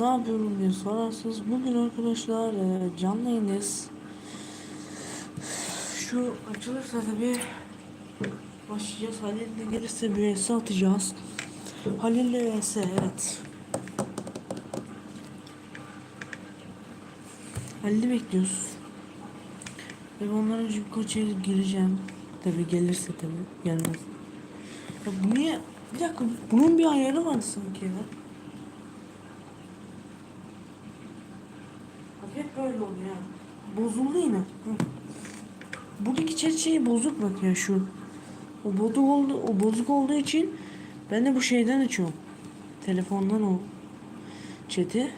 ne yapıyorum diye sorarsınız. Bugün arkadaşlar e, canlı. Şu açılırsa tabi başlayacağız. Halil de gelirse bir vs atacağız. Halil'le vs evet. Halil'i bekliyoruz. Ve ondan önce birkaç el gireceğim. Tabi gelirse tabi gelmez. Ya bu niye? Bir dakika bunun bir ayarı var sanki ya. Bak hep böyle oluyor. Bozuldu yine. Hı. Buradaki şeyi bozuk bak ya şu. O bozuk oldu, o bozuk olduğu için ben de bu şeyden açıyorum. Telefondan o chat'i.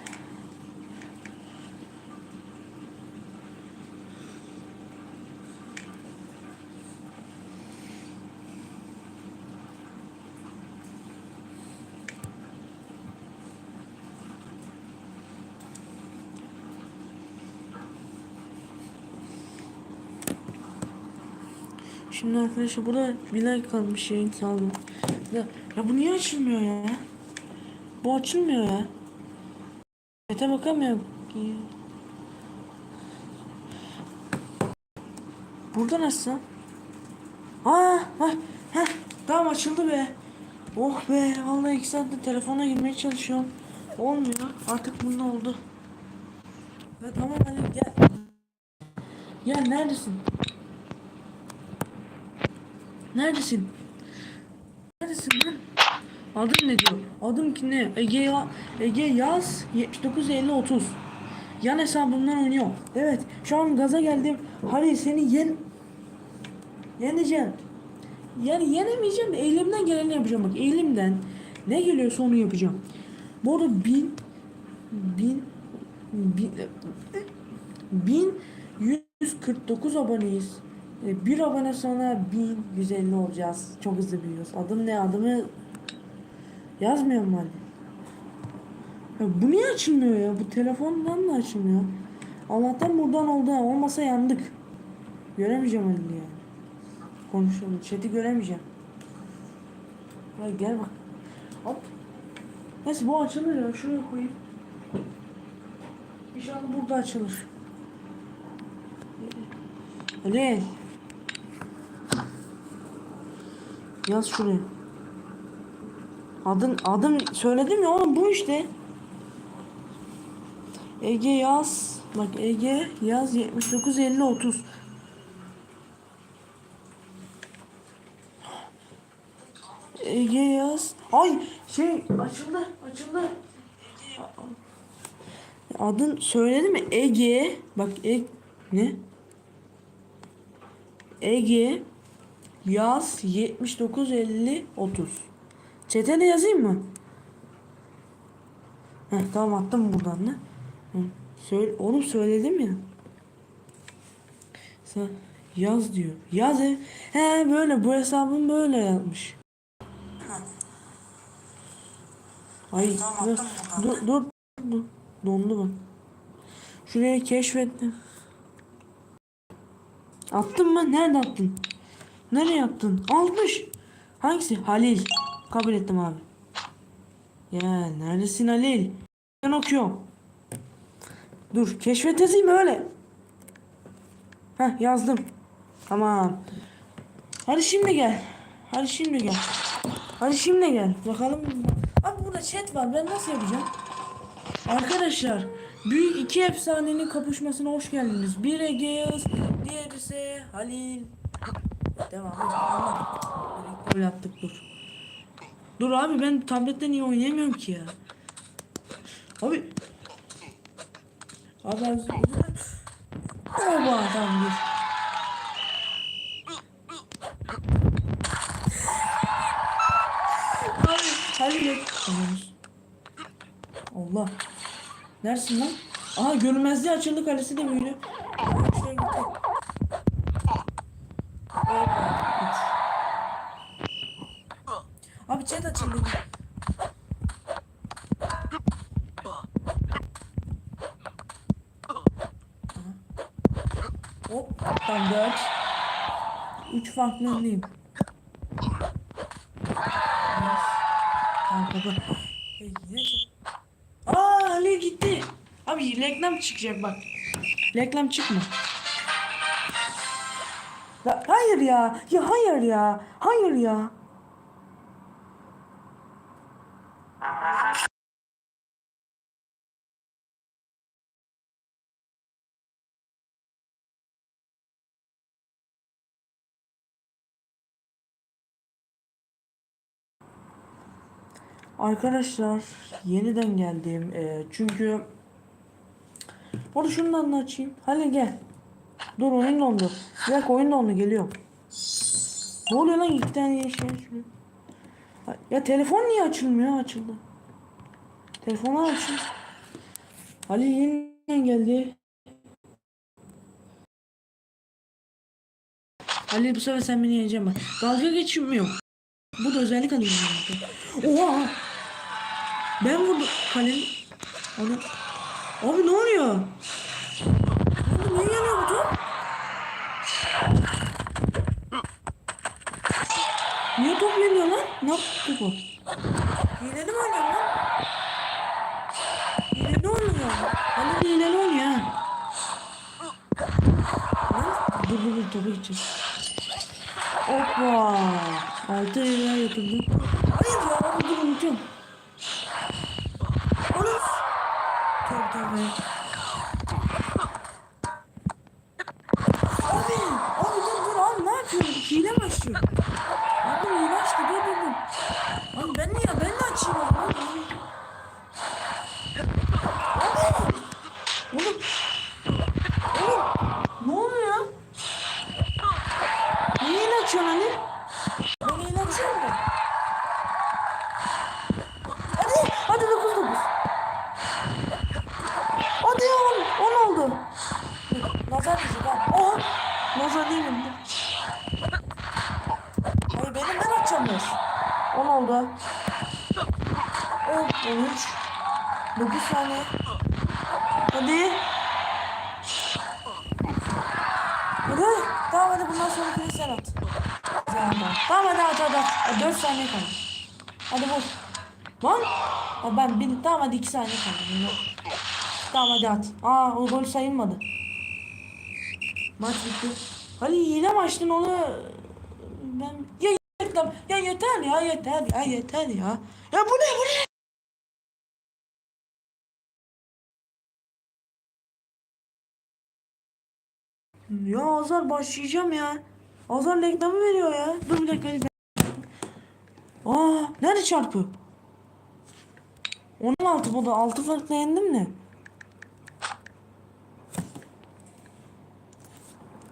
Şimdi arkadaşlar burada bir like kalmış şeyin kaldı. Ya, ya bu niye açılmıyor ya? Bu açılmıyor ya. Ete bakamıyorum. Buradan açsam. Aa, ha, ha, tamam açıldı be. Oh be, vallahi iki saattir telefona girmeye çalışıyorum. Olmuyor. Artık bunun oldu. Ya tamam hadi gel. Ya neredesin? Neredesin? Neredesin lan? Adın ne diyor? Adım ki ne? Ege ya Ege yaz 79 50 30. Yan hesabımdan oynuyor. Evet, şu an gaza geldim. Hadi seni yen yeneceğim. Yani yenemeyeceğim de elimden geleni yapacağım bak. Elimden ne geliyorsa onu yapacağım. Bu arada bin bin bin, bin 149 aboneyiz. E, Bir abone sonra 1150 olacağız. Çok hızlı büyüyoruz. Adım ne? Adımı yazmıyor mu? Ya bu niye açılmıyor ya? Bu telefondan da açılmıyor. Allah'tan buradan oldu. Olmasa yandık. Göremeyeceğim Halil'i yani. Konuşalım. Chat'i göremeyeceğim. Hadi gel bak. Hop. Neyse bu açılır ya. Şuraya koyayım. İnşallah burada açılır. Halil. Yaz şuraya. Adın adım söyledim ya oğlum bu işte. Ege yaz. Bak Ege yaz 79 50 30. Ege yaz. Ay şey açıldı açıldı. Adın söyledim mi? Ege. Bak e ne? Ege yaz 79 50 30. Çetele yazayım mı? Heh, tamam attım buradan da. Söyle, oğlum söyledim ya. Sen yaz diyor. Yaz he. He böyle bu hesabım böyle yazmış. Ay dur, dur, dur, dur. Dondu bu. Şuraya keşfettim. Attın mı? Nerede attın? Nereye attın? Almış. Hangisi? Halil. Kabul ettim abi. Ya neredesin Halil? Ben okuyorum. Dur keşfet yazayım öyle. Heh yazdım. Tamam. Hadi şimdi gel. Hadi şimdi gel. Hadi şimdi gel. Bakalım. Abi burada chat var. Ben nasıl yapacağım? Arkadaşlar büyük iki efsanenin kapışmasına hoş geldiniz. Bir Ege Yağız, diğeri ise Halil. Devam et. Allah. Böyle yaptık dur. Dur abi ben tablette niye oynayamıyorum ki ya? Abi. Abi ben... Oba tamam dur. Abi Halil. Allah. Neresin lan? Aha görünmezliği açıldı kalesi de büyüdü. Aa, şuraya gitti. Hoppa, üç. Abi chat açıldı. Aha. Hop, tam dört. Hey, yine Aa Ali gitti. Abi reklam çıkacak bak. Reklam çıkma. Ya, hayır ya. Ya hayır ya. Hayır ya. Arkadaşlar yeniden geldim. Ee, çünkü onu şundan da açayım. Hadi gel. Dur oyun dondu. Bir oyun dondu geliyor. Ne oluyor lan iki tane şey açılıyor. Ya telefon niye açılmıyor? Açıldı. Telefonu açın. Ali yeniden geldi. Ali bu sefer sen beni yeneceksin bak. Dalga geçmiyor. Bu da özellik alayım. Oha! Ben vurdum kalemi. Abi, abi ne oluyor? Abi niye yanıyor bu top? Niye top yanıyor lan? Ne yaptı bu? Hileli mi oynuyor lan? Hileli oynuyor. Hani hileli oynuyor ha. Lan, Dur dur dur topa gideceğiz. Hoppa. Altı lira yatırdım. Hayır ya dur unutuyorum. mm Tamam hadi at hadi at. 4 saniye kaldı. Hadi vur. Lan. Ha, ben bir tamam hadi 2 saniye kaldı. Tamam hadi at. Aa o gol sayılmadı. Maç bitti. Hadi yine mi açtın onu? Ben ya reklam ya yeter ya yeter ya yeter ya. Ya bu ne bu ne? Ya Azar başlayacağım ya. Azar reklamı veriyor ya. Dur bir dakika. Aa, nerede çarpı? 16 bu da 6 farkla yendim ne?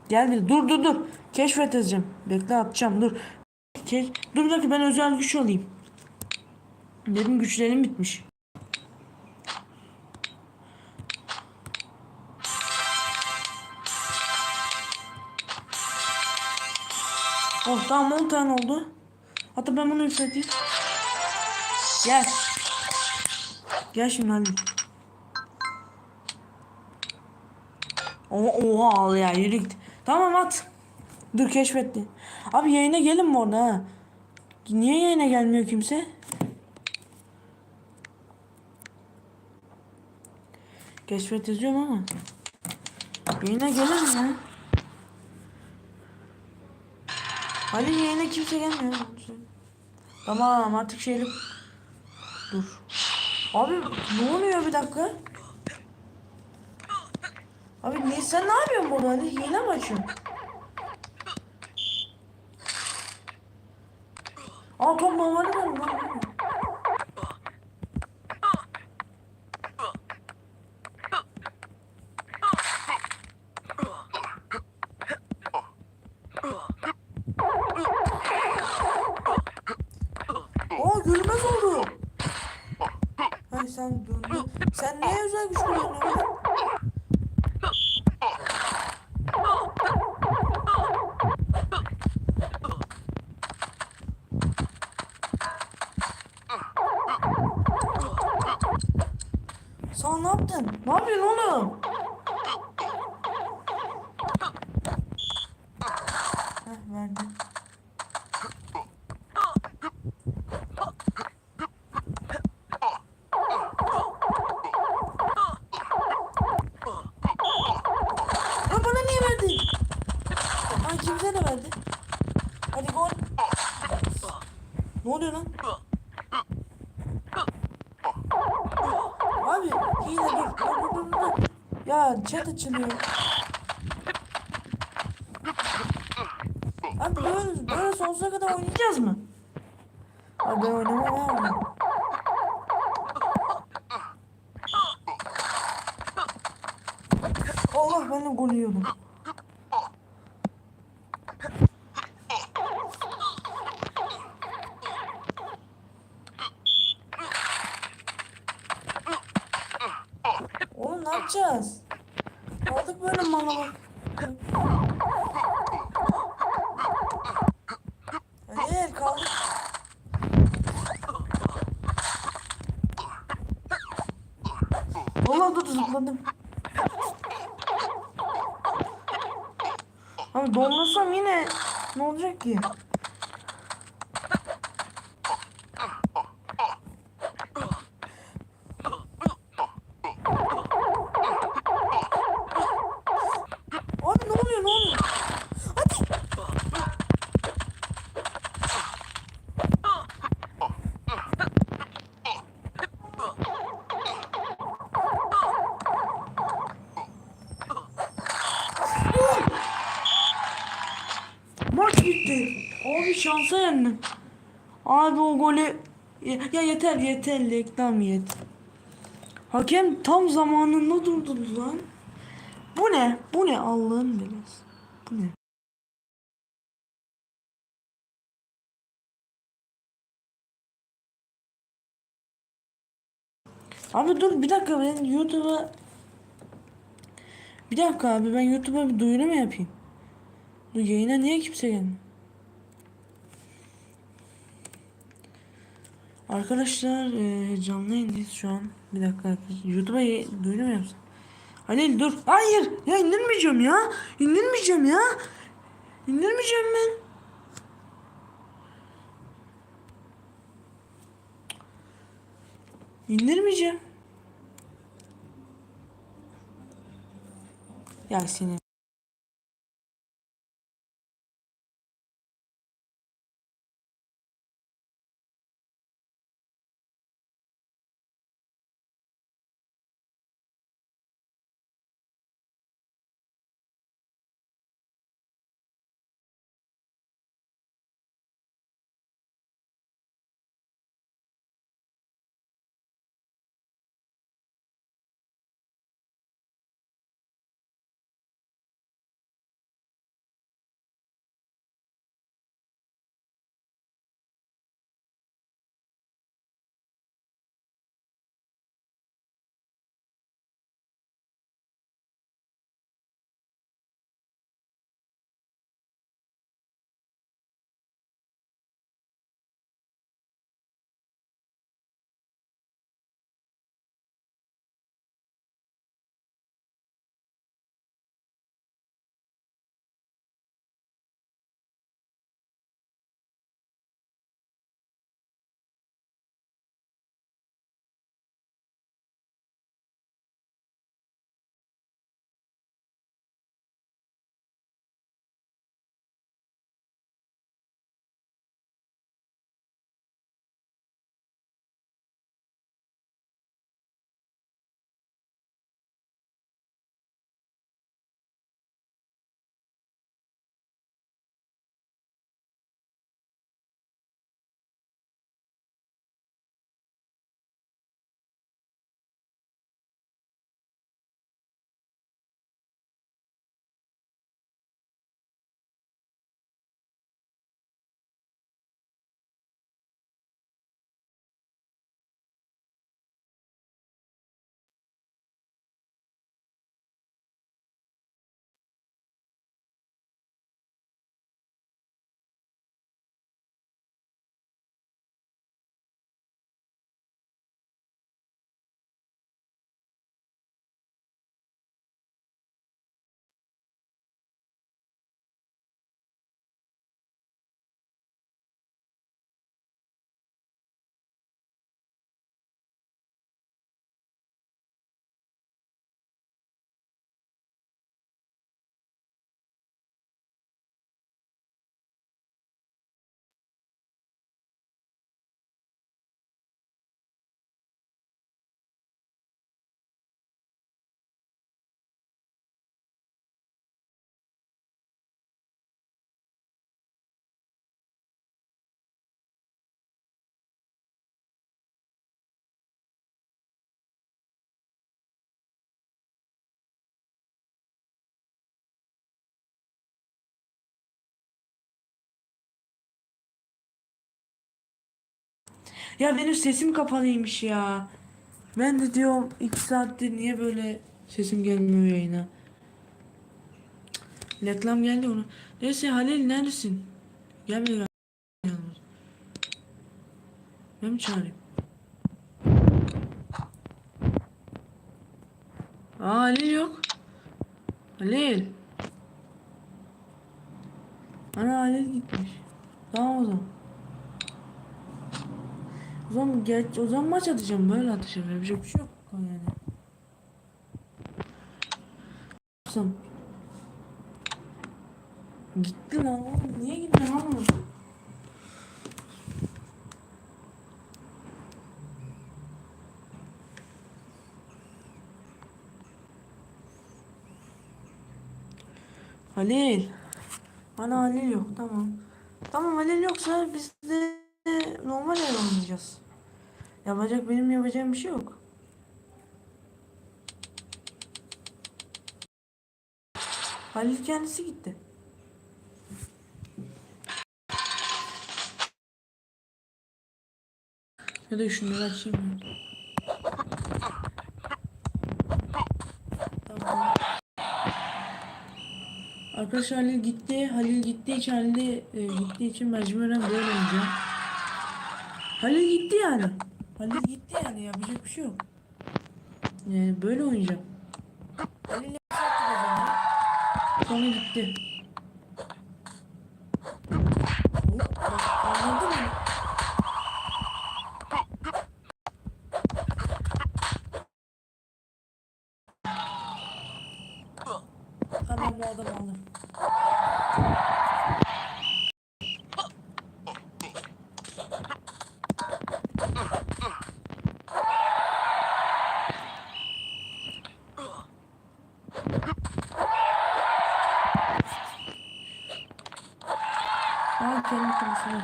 Gel bir dur dur dur. Keşfet yazacağım. Bekle atacağım dur. Keş dur bir dakika ben özel güç alayım. Benim güçlerim bitmiş. Tamam 10 tane oldu. Hatta ben bunu yükselteyim. Gel. Gel şimdi. Oha, oha al ya yürü git. Tamam at. Dur keşfetti. Abi yayına gelin mi orada ha? Niye yayına gelmiyor kimse? Keşfet yazıyorum ama. Yayına gelin mi? Hadi yayına kimse gelmiyor. Tamam artık şeylik. Dur. Abi ne oluyor bir dakika? Abi ne sen ne yapıyorsun burada? Hadi hile mi açıyorsun? Aa top normali var? Hayır sen döndün. Sen niye özel güç kullanıyorsun? Aa chat açılıyor. Abi böyle, böyle sonsuza kadar oynayacağız mı? Abi ben abi. Allah ben de gol yiyordum. Oğlum ne yapacağız? Aldık böyle mala bak. Hayır kaldık. Allah dur zıpladım. Abi donlasam yine ne olacak ki? Abi ne oluyor ne oluyor? Hadi. Maç bitti. Abi şansa yendim. Abi o golü ya, yeter yeter reklam yet. Hakem tam zamanında durdu lan. Bu ne? Bu ne Allah'ın belası? Bu ne? Abi dur bir dakika ben YouTube'a Bir dakika abi ben YouTube'a bir duyuru mu yapayım? Dur yayına niye kimse gelmiyor? Arkadaşlar eee, canlı şu an. Bir dakika. YouTube'a duyuru mu yapsam? Halil dur. Hayır. Ya indirmeyeceğim ya. İndirmeyeceğim ya. İndirmeyeceğim ben. İndirmeyeceğim. Ya seni. Ya benim sesim kapalıymış ya. Ben de diyorum iki saattir niye böyle sesim gelmiyor yayına. Reklam geldi onu. Neyse Halil neredesin? Gel yalnız. Ben mi çağırayım? Aa Halil yok. Halil. Ana Halil gitmiş. Tamam o zaman. O zaman geç, o zaman maç atacağım böyle atacağım yapacak bir şey yok yani. Yapsam. Gitti lan niye gitti lan oğlum? Halil. Ana Halil yok tamam. Tamam Halil yoksa biz de normal yer oynayacağız. Yapacak benim yapacağım bir şey yok. Halil kendisi gitti. Ya da şunları açayım. Tamam. Arkadaşlar Halil gitti. Halil gittiği için Halil e, gittiği için mecburen böyle oynayacağım. Halil gitti yani. Halil gitti yani yapacak bir şey yok. Yani böyle oynayacağım. Halil yapacaktı o zaman. Sonra gitti. Hop, bu adamı aldım. Aa kendi konusuna.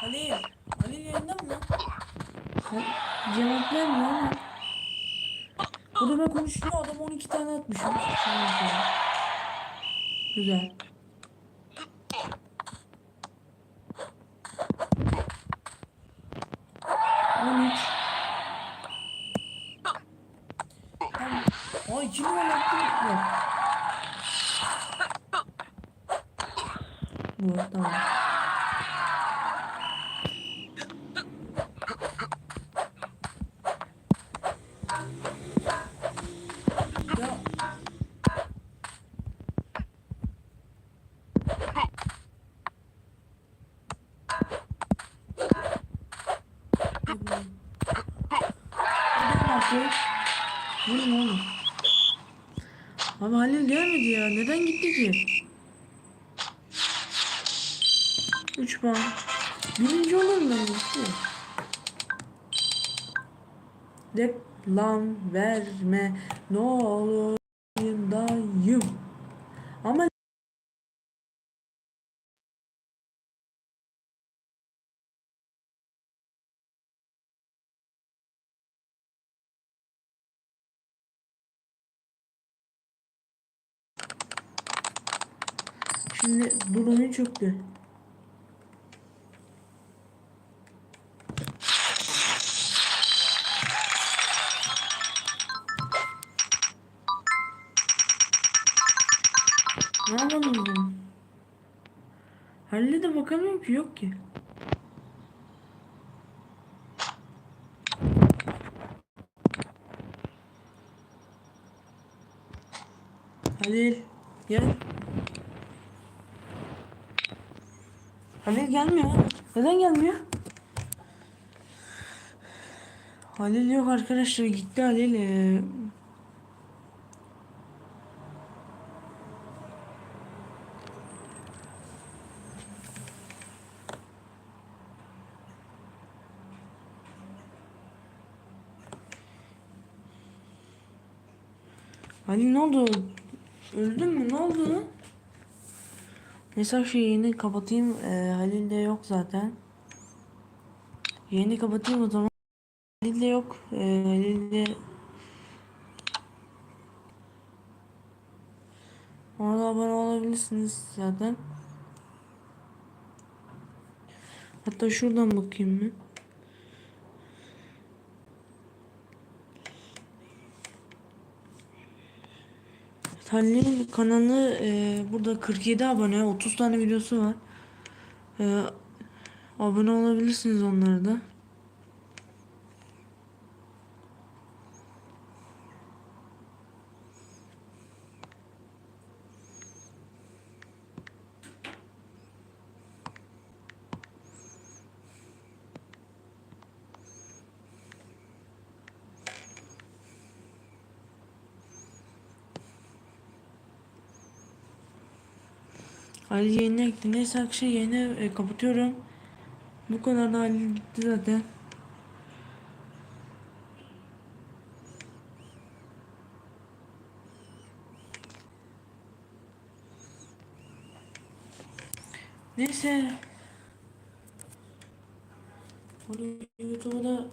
Halil. Halil yayında mı lan? Ha- Cevap vermiyor ama. Bu da ben konuşuyor adam 12 tane atmışım. Güzel. On üç. Tamam. Ay iki numara attım. Yok. Bu tamam. Ya. Bu ne oğlum? Ama Halil gelmedi ya. Neden gitti ki? 3 puan. Birinci olurum ben gitti. Reklam verme ne olur dayım. Ama Şimdi durumu çöktü. Ne yapalım bunu? Halil'e de bakamıyorum ki yok ki. Halil gel. Halil gelmiyor. Neden gelmiyor? Halil yok arkadaşlar gitti Halil. Ee, Halil ne oldu? Öldün mü? Ne oldu? Mesaj şeyini kapatayım. Ee, Halil de yok zaten. Yayını kapatayım o zaman. Halil de yok. Ee, Halil de Ona da abone olabilirsiniz zaten. Hatta şuradan bakayım mı? Halil'in kanalı e, burada 47 abone, 30 tane videosu var. E, abone olabilirsiniz onlara da. Halil yayına ekti. Neyse arkadaşlar yayını e, kapatıyorum. Bu kadar da Halil gitti zaten. Neyse. Bunu YouTube'a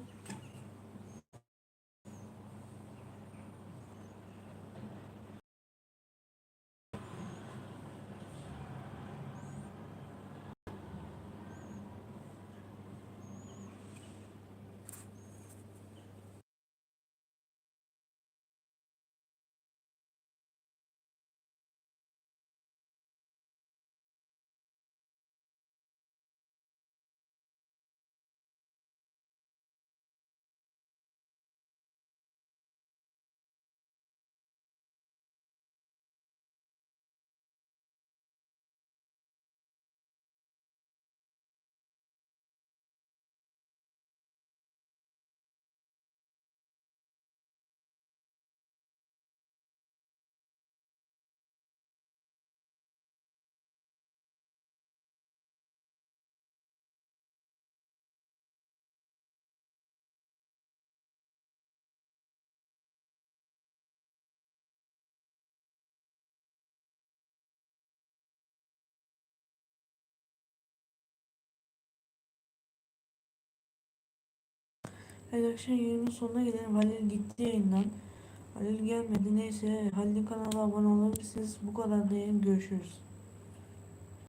arkadaşlar yayının sonuna gelelim. Halil gitti yayından. Halil gelmedi. Neyse Halil kanala abone olabilirsiniz. Bu kadar diyelim. Görüşürüz.